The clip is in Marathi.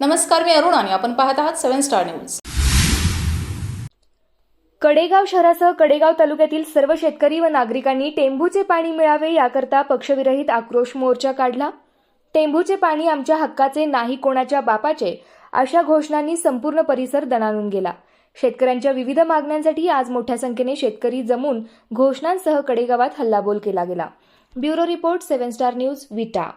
नमस्कार मी अरुण आणि आपण पाहत आहात सेव्हन स्टार न्यूज. कडेगाव शहरासह कडेगाव तालुक्यातील सर्व शेतकरी व नागरिकांनी टेंभूचे पाणी मिळावे याकरता पक्षविरहित आक्रोश मोर्चा काढला. टेंभूचे पाणी आमच्या हक्काचे नाही कोणाच्या बापाचे अशा घोषणांनी संपूर्ण परिसर दणाणून गेला. शेतकऱ्यांच्या विविध मागण्यांसाठी आज मोठ्या संख्येने शेतकरी जमून घोषणांसह कडेगावात हल्लाबोल केला गेला. Bureau report seven star news Vita.